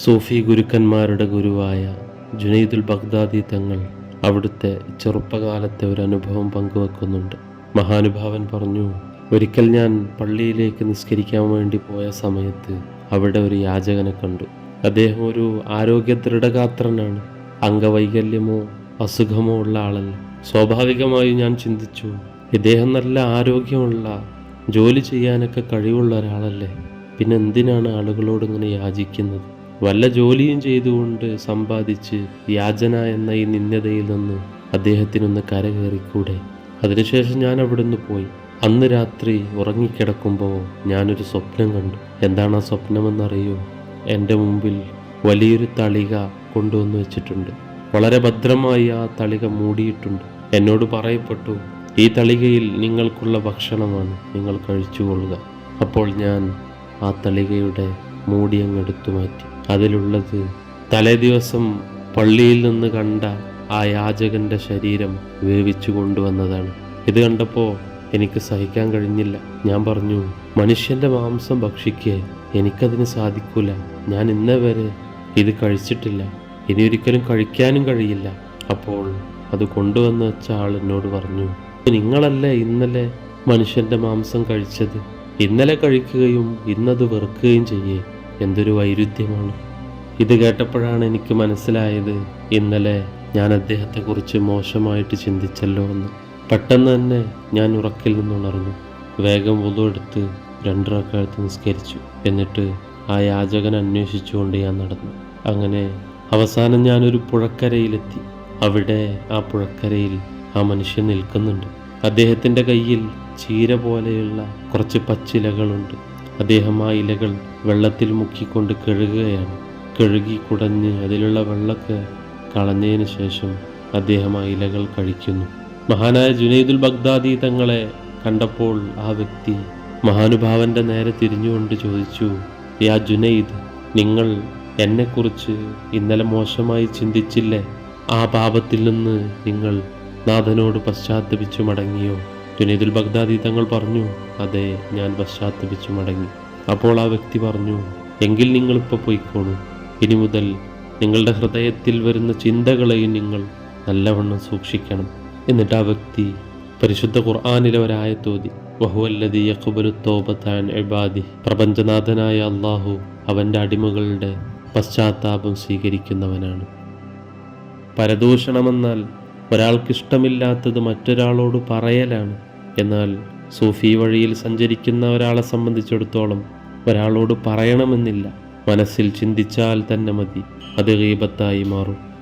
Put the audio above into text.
സൂഫി ഗുരുക്കന്മാരുടെ ഗുരുവായ ജുനൈദുൽ ബഗ്ദാദി തങ്ങൾ അവിടുത്തെ ചെറുപ്പകാലത്തെ ഒരു അനുഭവം പങ്കുവെക്കുന്നുണ്ട്. മഹാനുഭാവൻ പറഞ്ഞു ഒരിക്കൽ ഞാൻ പള്ളിയിലേക്ക് നിസ്കരിക്കാൻ വേണ്ടി പോയ സമയത്ത് അവിടെ ഒരു യാചകനെ കണ്ടു. അദ്ദേഹം ഒരു ആരോഗ്യ ദൃഢഗാത്രനാണ് അംഗവൈകല്യമോ അസുഖമോ ഉള്ള ആളല്ല. സ്വാഭാവികമായി ഞാൻ ചിന്തിച്ചു ഇദ്ദേഹം നല്ല ആരോഗ്യമുള്ള ജോലി ചെയ്യാനൊക്കെ കഴിവുള്ള ഒരാളല്ലേ? പിന്നെ എന്തിനാണ് ആളുകളോട് ഇങ്ങനെ യാചിക്കുന്നത്? വല്ല ജോലിയും ചെയ്തുകൊണ്ട് സമ്പാദിച്ച് യാചന എന്ന ഈ നിന്ദതയിൽ നിന്ന് അദ്ദേഹത്തിനൊന്ന് കരകയറിക്കൂടെ? അതിനുശേഷം ഞാൻ അവിടുന്ന് പോയി. അന്ന് രാത്രി ഉറങ്ങിക്കിടക്കുമ്പോൾ ഞാനൊരു സ്വപ്നം കണ്ടു. എന്താണ് ആ സ്വപ്നമെന്നറിയോ? എന്റെ മുമ്പിൽ വലിയൊരു തളിക കൊണ്ടുവന്ന് വെച്ചിട്ടുണ്ട്. വളരെ ഭദ്രമായി ആ തളിക മൂടിയിട്ടുണ്ട്. എന്നോട് പറയപ്പെട്ടു ഈ തളികയിൽ നിങ്ങൾക്കുള്ള ഭക്ഷണമാണ്. നിങ്ങൾ കഴിച്ചുകൊള്ളുക. അപ്പോൾ ഞാൻ ആ തളികയുടെ മൂടി അങ്ങെടുത്തു മാറ്റി. അതിലുള്ളത്. തലേദിവസം പള്ളിയിൽ നിന്ന് കണ്ട ആ യാചകന്റെ ശരീരം വേവിച്ചു കൊണ്ടുവന്നതാണ്. ഇത് കണ്ടപ്പോൾ എനിക്ക് സഹിക്കാൻ കഴിഞ്ഞില്ല. ഞാൻ പറഞ്ഞു മനുഷ്യന്റെ മാംസം ഭക്ഷിക്കേ എനിക്കതിന് സാധിക്കൂല. ഞാൻ ഇന്നേ വരെ ഇത് കഴിച്ചിട്ടില്ല. ഇനി ഒരിക്കലും കഴിക്കാനും കഴിയില്ല. അപ്പോൾ അത് കൊണ്ടുവന്ന് വെച്ച ആൾ എന്നോട് പറഞ്ഞു നിങ്ങളല്ലേ ഇന്നലെ മനുഷ്യന്റെ മാംസം കഴിച്ചത്? ഇന്നലെ കഴിക്കുകയും ഇന്നത് വെറുക്കുകയും ചെയ്യേ. എന്തൊരു വൈരുദ്ധ്യമാണ്. ഇത് കേട്ടപ്പോഴാണ് എനിക്ക് മനസ്സിലായത് ഇന്നലെ ഞാൻ അദ്ദേഹത്തെക്കുറിച്ച് മോശമായിട്ട് ചിന്തിച്ചല്ലോ എന്ന്. പെട്ടെന്ന് തന്നെ ഞാൻ ഉറക്കിൽ നിന്നുണർന്നു വേഗം വുളു എടുത്ത് രണ്ടിറക്കാലത്ത് നിസ്കരിച്ചു. എന്നിട്ട് ആ യാചകൻ അന്വേഷിച്ചുകൊണ്ട് ഞാൻ നടന്നു. അങ്ങനെ അവസാനം ഞാനൊരു പുഴക്കരയിലെത്തി. അവിടെ ആ പുഴക്കരയിൽ ആ മനുഷ്യൻ നിൽക്കുന്നുണ്ട്. അദ്ദേഹത്തിന്റെ കയ്യിൽ ചീര പോലെയുള്ള കുറച്ച് പച്ചിലകളുണ്ട്. അദ്ദേഹം ആ ഇലകൾ വെള്ളത്തിൽ മുക്കിക്കൊണ്ട് കഴുകുകയാണ്. കഴുകി കുടഞ്ഞ് അതിലുള്ള വെള്ളമൊക്കെ കളഞ്ഞതിന് ശേഷം അദ്ദേഹം ആ ഇലകൾ കഴിക്കുന്നു. മഹാനായ ജുനൈദുൽ ബഗ്ദാദി തങ്ങളെ കണ്ടപ്പോൾ ആ വ്യക്തി മഹാനുഭാവന്റെ നേരെ തിരിഞ്ഞുകൊണ്ട് ചോദിച്ചു യാ ജുനൈദ് നിങ്ങൾ എന്നെക്കുറിച്ച് ഇന്നലെ മോശമായി ചിന്തിച്ചില്ലേ? ആ പാപത്തിൽ നിന്ന് നിങ്ങൾ നാഥനോട് പശ്ചാത്തപിച്ചു മടങ്ങിയോ? ജുനൈദുൽ ബഗ്ദാദി തങ്ങൾ പറഞ്ഞു അതെ ഞാൻ പശ്ചാത്തപിച്ചു മടങ്ങി. അപ്പോൾ ആ വ്യക്തി പറഞ്ഞു എങ്കിൽ നിങ്ങളിപ്പോൾ പോയിക്കോളൂ. ഇനി മുതൽ നിങ്ങളുടെ ഹൃദയത്തിൽ വരുന്ന ചിന്തകളെയും നിങ്ങൾ നല്ലവണ്ണം സൂക്ഷിക്കണം. എന്നിട്ട് ആ വ്യക്തി പരിശുദ്ധ ഖുർആാനിലെ ഒരായത്തോതി വഹുവല്ലതി യഖ്ബലു തോബത്താൻ എബാദി പ്രപഞ്ചനാഥനായ അള്ളാഹു അവന്റെ അടിമകളുടെ പശ്ചാത്താപം സ്വീകരിക്കുന്നവനാണ്. പരദൂഷണമെന്നാൽ ഒരാൾക്കിഷ്ടമില്ലാത്തത് മറ്റൊരാളോട് പറയലാണ്. എന്നാൽ സൂഫി വഴിയിൽ സഞ്ചരിക്കുന്ന ഒരാളെ സംബന്ധിച്ചിടത്തോളം ഒരാളോട് പറയണമെന്നില്ല. മനസ്സിൽ ചിന്തിച്ചാൽ തന്നെ മതി. അത് ഗീപത്തായി മാറും.